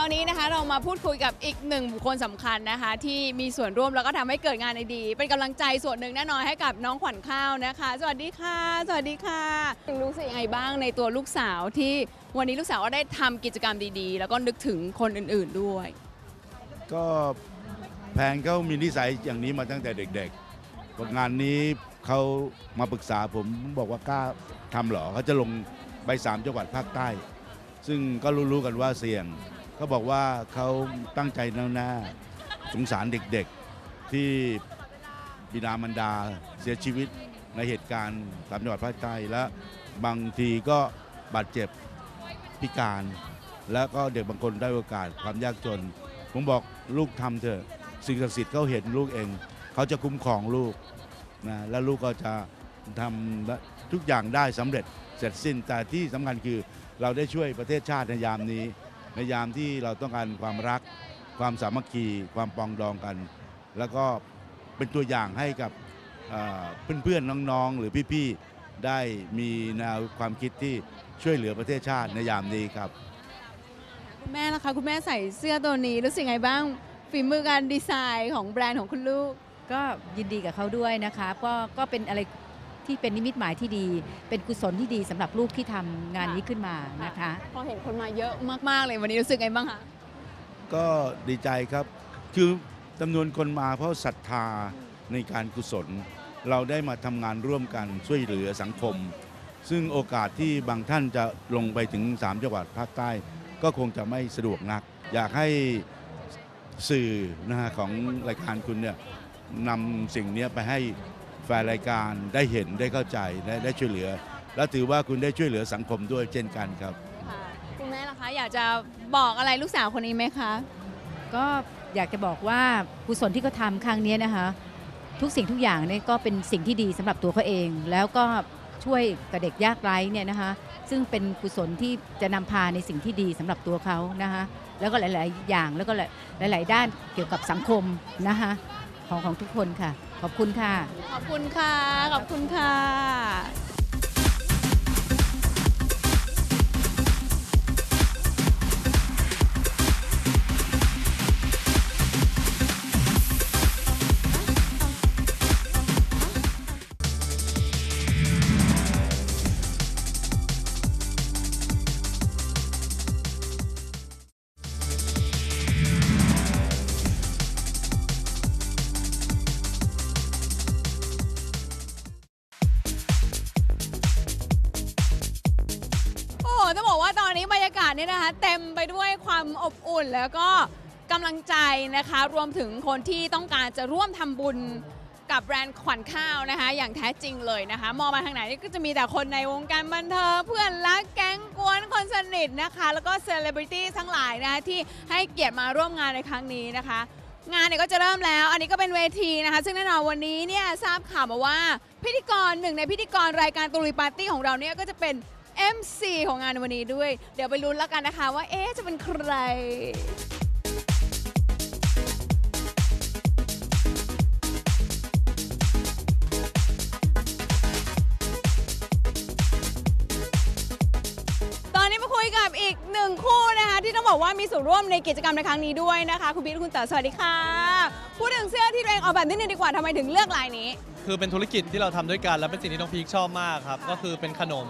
ตอนนี้นะคะเรามาพูดคุยกับอีกหนึ่งบุคคลสำคัญนะคะ ที่มีส่วนร่วมแล้วก็ทำให้เกิดงานในดี เป็นกำลังใจส่วนหนึ่งแน่นอนให้กับน้องขวัญข้าวนะคะ สวัสดีค่ะ สวัสดีค่ะรู้สึกยังไงบ้างในตัวลูกสาวที่วันนี้ลูกสาวก็ได้ทำกิจกรรมดีๆ แล้วก็นึกถึงคนอื่นๆด้วย ก็แพนเขามีนิสัยอย่างนี้มาตั้งแต่เด็กๆบอกงานนี้เขามาปรึกษาผมบอกว่ากล้าทำหรอเขาจะลงไปสามจังหวัดภาคใต้ ซึ่งก็รู้ๆกันว่าเสี่ยง เขาบอกว่าเขาตั้งใจแน่วแน่สงสารเด็กๆที่บิดามารดาเสียชีวิตในเหตุการณ์สามจังหวัดภาคใต้และบางทีก็บาดเจ็บพิการ แล้วก็เด็กบางคนได้โอกาสความยากจน ผมบอกลูกทำเถอะ สิ่งศักดิ์สิทธิ์เขาเห็นลูกเอง เขาจะคุ้มครองลูกนะแล้วลูกก็จะทำทุกอย่างได้สำเร็จเสร็จสิ้นแต่ที่สำคัญคือเราได้ช่วยประเทศชาติในยามนี้ ในยามที่เราต้องการความรัก ความสามัคคี ความปรองดองกัน แล้วก็เป็นตัวอย่างให้กับเอ่อเพื่อนๆน้องๆ หรือพี่ๆ ได้มีแนวความคิดที่ช่วยเหลือประเทศชาติในยามนี้ครับ คุณแม่ล่ะคะคุณแม่ใส่เสื้อตัวนี้รู้สึกไงบ้างฝีมือการดีไซน์ของแบรนด์ของคุณลูก ก็ยินดีกับเขาด้วยนะคะก็ก็เป็นอะไร ที่เป็นนิมิตหมายที่ดี เป็นกุศลที่ดีสำหรับลูกที่ทำงานนี้ขึ้นมานะคะ พอเห็นคนมาเยอะมากๆเลยวันนี้รู้สึกไงบ้างคะ ก็ดีใจครับ คือจำนวนคนมาเพราะศรัทธาในการกุศล เราได้มาทำงานร่วมกันช่วยเหลือสังคม ซึ่งโอกาสที่บางท่านจะลงไปถึง 3 จังหวัดภาคใต้ ก็คงจะไม่สะดวกนัก อยากให้สื่อนะฮะของรายการคุณเนี่ยนำสิ่งเนี้ยไปให้แฟนรายการได้เห็นได้เข้าใจได้ได้ช่วยเหลือ และถือว่าคุณได้ช่วยเหลือสังคมด้วยเช่นกันครับค่ะคุณแม่ล่ะคะอยากจะบอกอะไรลูกสาวคนนี้ไหมคะ ก็อยากจะบอกว่ากุศลที่เขาทำครั้งนี้นะคะ ทุกสิ่งทุกอย่างเนี่ยก็เป็นสิ่งที่ดีสำหรับตัวเขาเอง แล้วก็ช่วยกับเด็กยากไร้เนี่ยนะคะ ซึ่งเป็นกุศลที่จะนำพาในสิ่งที่ดีสำหรับตัวเขานะคะแล้วก็หลาย ๆ อย่างแล้วก็หลาย ๆ ด้านเกี่ยวกับสังคมนะคะ ของของทุกคนค่ะ ขอบคุณค่ะ ขอบคุณค่ะ ขอบคุณค่ะ ต้องบอกว่าตอนนี้บรรยากาศเนี่ยนะคะ เต็มไปด้วยความอบอุ่นแล้วก็กำลังใจนะคะ รวมถึงคนที่ต้องการจะร่วมทำบุญกับแบรนด์ขวัญข้าวนะคะ อย่างแท้จริงเลยนะคะ มองมาทางไหนนี่ก็จะมีแต่คนในวงการบันเทิงเพื่อนรักแก๊งกวนคนสนิทนะคะ แล้วก็เซเลบริตี้ทั้งหลายนะคะที่ให้เกียรติมาร่วมงานในครั้งนี้นะคะ งานเนี่ยก็จะเริ่มแล้ว อันนี้ก็เป็นเวทีนะคะ ซึ่งแน่นอนวันนี้เนี่ยทราบข่าวมาว่าพิธีกรหนึ่งในพิธีกรรายการตุลีปาร์ตี้ของเราเนี่ยก็จะเป็น MC ของงานวันนี้ด้วย เดี๋ยวไปลุ้นแล้วกันนะคะว่าเอ๊ะจะเป็นใคร ตอนนี้มาคุยกับอีกหนึ่งคู่นะคะที่ต้องบอกว่ามีส่วนร่วมในกิจกรรมในครั้งนี้ด้วยนะคะ คุณบิ๊กคุณเต๋อสวัสดีค่ะพูดถึงเสื้อที่ตัวเองออกแบบนิดนึงดีกว่าทำไมถึงเลือกลายนี้ คือเป็นธุรกิจที่เราทำด้วยกัน แล้วเป็นสิ่งที่น้องพีคชอบมากครับ ก็คือเป็นขนม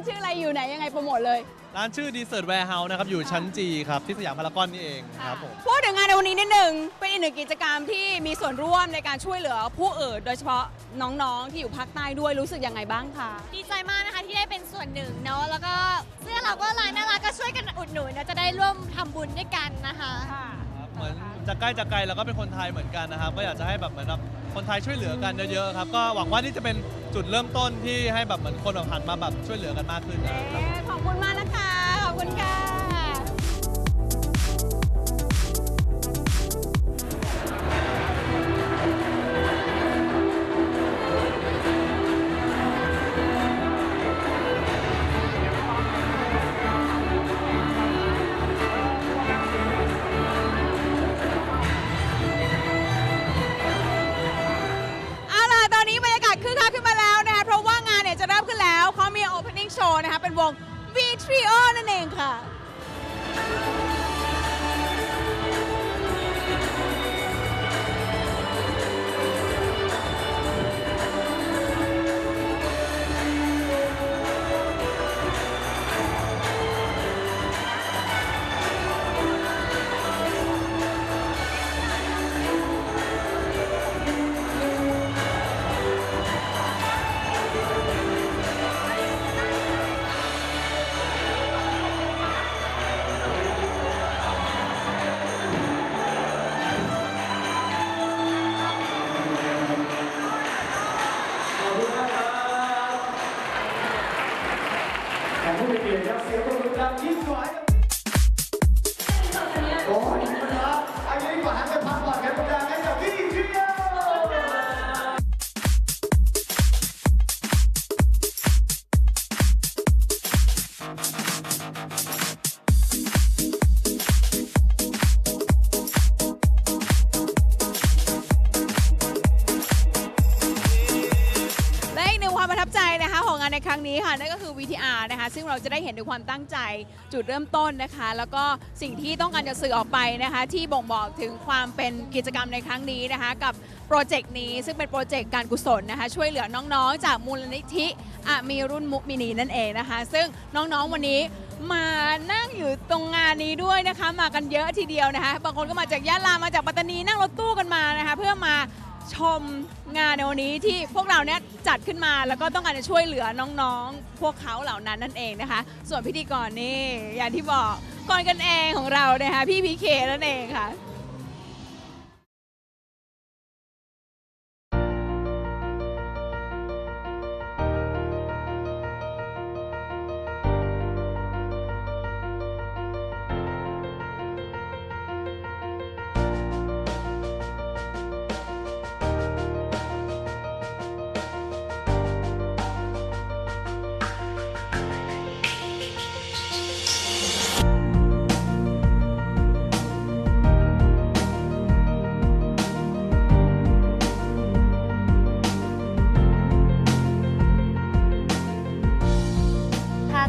านชื่ออะไรอยู่ไหนยังไงโปรโมทเลย ร้านชื่อ Dessert Warehouse นะครับ อยู่ชั้นจีครับ ที่สยามพารากอนนี่เองครับผม พูดถึงงานในวันนี้นิดหนึ่งเป็นอีกหนึ่งกิจกรรมที่มีส่วนร่วมในการช่วยเหลือผู้อื่นโดยเฉพาะน้องๆ ที่อยู่ภาคใต้ด้วยรู้สึกยังไงบ้างคะดีใจมากนะคะที่ได้เป็นส่วนหนึ่งเนาะแล้วก็เสื้อเราก็ลายน่ารักก็ช่วยกันอุดหนุนนะจะได้ร่วมทำบุญด้วยกันนะคะครับเหมือนจะใกล้จะไกลเราก็เป็นคนไทยเหมือนกันนะครับ ก็อยากจะให้แบบเหมือนแบบ คนไทยช่วยเหลือกันเยอะๆครับก็หวังว่านี่จะเป็นจุดเริ่มต้นที่ให้แบบเหมือนคนแบบหันมาแบบช่วยเหลือกันมากขึ้นนะครับ ขอบคุณมากนะ V Trio นั่นเองค่ะ เราจะได้เห็นถึงความตั้งใจจุดเริ่มต้นนะคะ แล้วก็สิ่งที่ต้องการจะสื่อออกไปนะคะ ที่บ่งบอกถึงความเป็นกิจกรรมในครั้งนี้นะคะ กับโปรเจกต์นี้ซึ่งเป็นโปรเจกต์การกุศลนะคะ ช่วยเหลือน้องๆ จากมูลนิธิอะมีรุ่นมุกมินีนั่นเองนะคะ ซึ่งน้องๆวันนี้มานั่งอยู่ตรงงานนี้ด้วยนะคะ มากันเยอะทีเดียวนะคะ บางคนก็มาจากยะลามาจากปัตตานีนั่งรถตู้กันมานะคะ เพื่อมา ชมงานในวันนี้ที่พวกเราเนี่ยจัดขึ้นมาแล้วก็ต้องการจะช่วยเหลือน้องๆ พวกเขาเหล่านั้นนั่นเองนะคะ ส่วนพิธีกรนี่อย่างที่บอกก่อนกันเองของเรานะคะพี่พีเคนั่นเองค่ะ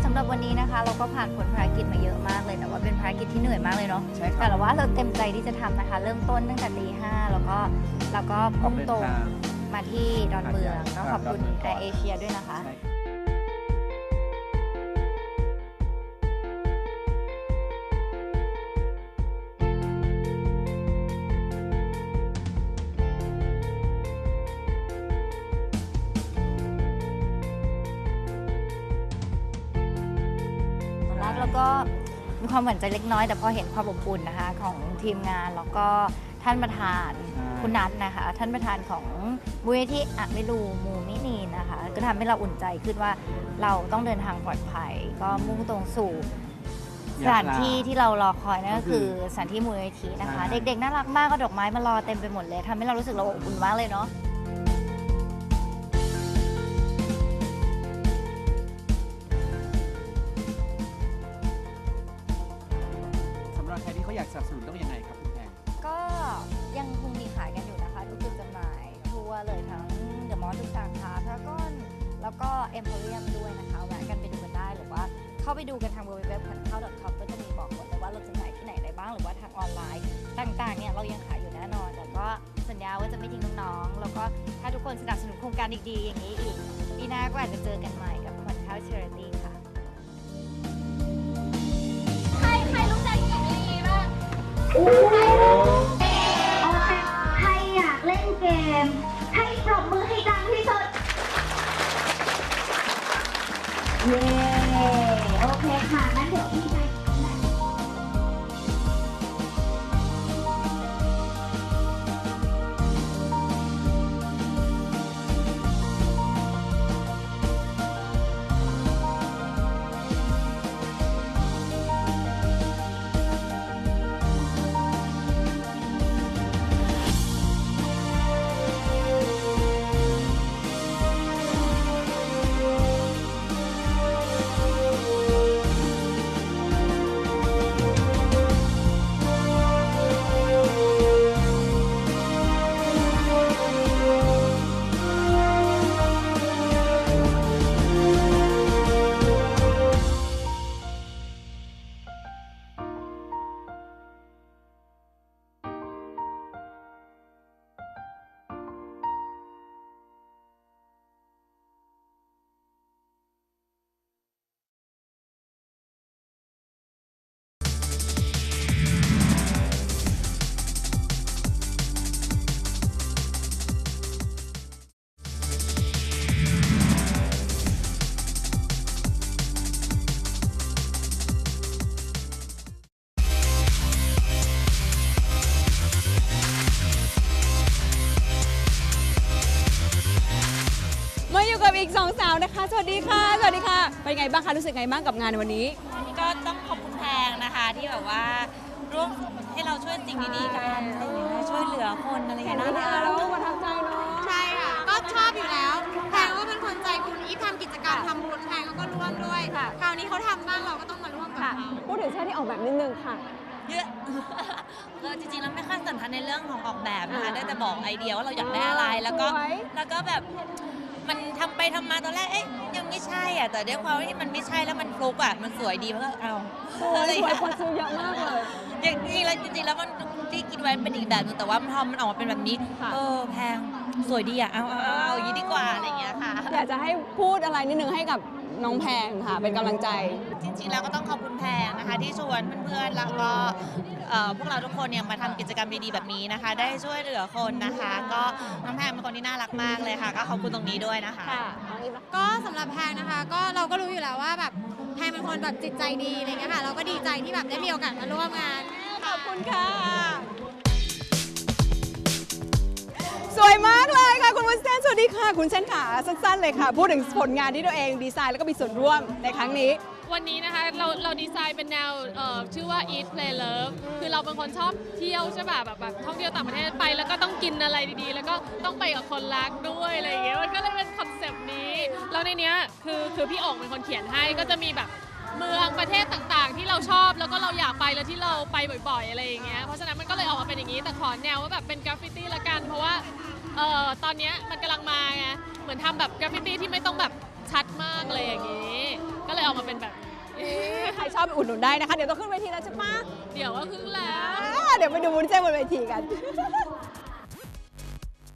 สำหรับวันนี้นะคะ เราก็ผ่านผลภารกิจมาเยอะมากเลย แต่ว่าเป็นภารกิจที่เหนื่อยมากเลยเนาะใช่ครับ แต่ว่าเราเต็มใจที่จะทำนะคะ เริ่มต้นตั้งแต่ตีห้าแล้วก็แล้วก็ออกพุ่งเดินตรงทางมาที่ดอนเมืองหาดใหญ่ต้องขอบคุณดอนเมืองก่แออนร์เอเชียด้วยนะคะ ใช่ตอน แรกเราก็มีความหวั่นใจเล็กน้อย แต่พอเห็นความอบอุ่นนะคะของทีมงานแล้วก็ท่านประธานใช่คุณนัทนะคะ ท่านประธานของมูลนิธิอะไม่รูมูมินีนะคะ ก็ทำให้เราอุ่นใจขึ้นว่าเราต้องเดินทางปลอดภัย ก็มุ่งตรงสู่สถานที่ที่เรารอคอยนั่นก็คือสถานที่มูลนิธินะคะใช่เด็กๆน่ารักมากก็ดอกไม้มารอเต็มไปหมดเลยทำให้เรารู้สึกเราอบอุ่นมากเลยเนาะ แล้วก็เอ็มโพเรียมด้วยนะคะแวะกันไปดูกันได้หรือว่าเข้าไปดูกันทาง www พันเข้า .com ก็จะมีบอกหมดเลยว่าเราจำหน่ายที่ไหนได้บ้างหรือว่าทางออนไลน์ต่างๆเนี่ยเรายังขายอยู่แน่นอน แต่ก็สัญญาว่าจะไม่ทิ้งน้องๆแล้วก็ถ้าทุกคนสนับสนุนโครงการดีๆอย่างนี้อีกปีหน้าก็อาจจะเจอกันใหม่กับพันเข้า charity ค่ะใครใครรู้จักหญิงลีบ้างใครอยากเล่นเกม เย้ โอเคค่ะงั้นเดี๋ยวพี่ ไปาวนะคะ สวัสดีค่ะ สวัสดีค่ะ เป็นไงบ้างคะ รู้สึกไงบ้างกับงานในวันนี้ก็ต้องขอบคุณแพงนะคะที่แบบว่าร่วมให้เราช่วยสิ่งดีๆกันอะไรอย่างเงี้ยช่วยเหลือคนอะไรอย่างเห็นเงี้ยวิดีโอแล้วประทับใจเนาะ ใช่ค่ะ ก็ชอบอยู่แล้ว แพงก็เป็นคนใจบุญอีฟทำกิจกรรมทำบุญแพงก็ร่วมด้วยค่ะ คราวนี้เขาทำบ้างเราก็ต้องมาร่วมกับค่ะเขาพูดถึงชาติที่ออกแบบนิดนึงค่ะเยอะเออจริงๆแล้วไม่ค่อยสันทัดในเรื่องของออกแบบนะคะอ่าได้แต่บอกไอเดียว่าเราอยากได้อะไร แล้วก็สวยแล้วก็แบบ มันทำไปทำมาตอนแรกเอ๊ะยังไม่ใช่อะแต่ด้วยความที่มันไม่ใช่แล้วมันฟลุกอะมันสวยดีมันก็เอาสวยอะไรอสย่างวยเงี้ย คนซื้อเยอะมากเลย อย่างจริงๆแล้วจริงๆแล้วมันที่คิดไว้เป็นอีกแบบนึงแต่ว่าพอมันออกมาเป็นแบบนี้ ค่ะ เออแพงสวยดีอะเอาเอาเอาเอาอย่างนี้ดีกว่าอะไรอย่างเงี้ยค่ะ อยากจะให้พูดอะไรนิดนึงให้กับ น้องแพงค่ะ เป็นกำลังใจ จริงๆ แล้วก็ต้องขอบคุณแพงนะคะ ที่ชวนเพื่อนๆ แล้วก็เอ่อพวกเราทุกคนเนี่ยมาทำกิจกรรมดีๆ แบบนี้นะคะ ได้ช่วยเหลือคนนะคะ ก็น้องแพงเป็นคนที่น่ารักมากเลยค่ะ ก็ขอบคุณตรงนี้ด้วยนะคะก็สำหรับแพงนะคะ ก็เราก็รู้อยู่แล้วว่าแบบแพงเป็นคนแบบจิตใจดีอะไรเงี้ยค่ะ เราก็ดีใจที่แบบได้มีโอกาสมาร่วมงาน ขอบคุณค่ะ สวยมากเลยค่ะคุณ วัสดีค่ะ คุณเส้นขาสั้นๆเลยค่ะ พูดถึงผลงานที่ตัวเองดีไซน์แล้วก็มีส่วนร่วมในครั้งนี้วันนี้นะคะเราเราดีไซน์เป็นแนวชื่อว่า eat play love คือเราเป็นคนชอบเที่ยวใช่ป่ะแบบแบบท่องเที่ยวต่างประเทศไปแล้วก็ต้องกินอะไรดีๆ แล้วก็ต้องไปกับคนรักด้วยอะไรอย่างเงี้ยมันก็เลยเป็นคอนเซปต์นี้แล้วในเนี้ยคือคือพี่โอ่งเป็นคนเขียนให้ก็จะมีแบบเมืองประเทศต่างๆ ที่เราชอบแล้วก็เราอยากไปแล้วที่เราไปบ่อยๆ อะไรอย่างเงี้ยเพราะฉะนั้นมันก็เลยออกมาเป็นอย่างนี้แต่ขอแนวว่าแบบเป็นกราฟฟิตี้ละกันเพราะว่า เอ่อตอนเนี้ยมันกำลังมาไงเหมือนทำแบบกราฟฟิตี้ที่ไม่ต้องแบบชัดมากเลยอย่างงี้ ก็เลยออกมาเป็นแบบนี้ใครชอบไปอุดหนุนได้นะคะ เดี๋ยวต้องขึ้นเวทีแล้วใช่ปะเดี๋ยวก็ครึ่งแล้ว อ่าเดี๋ยวไปดูวุ้นเส้นบนเวทีกัน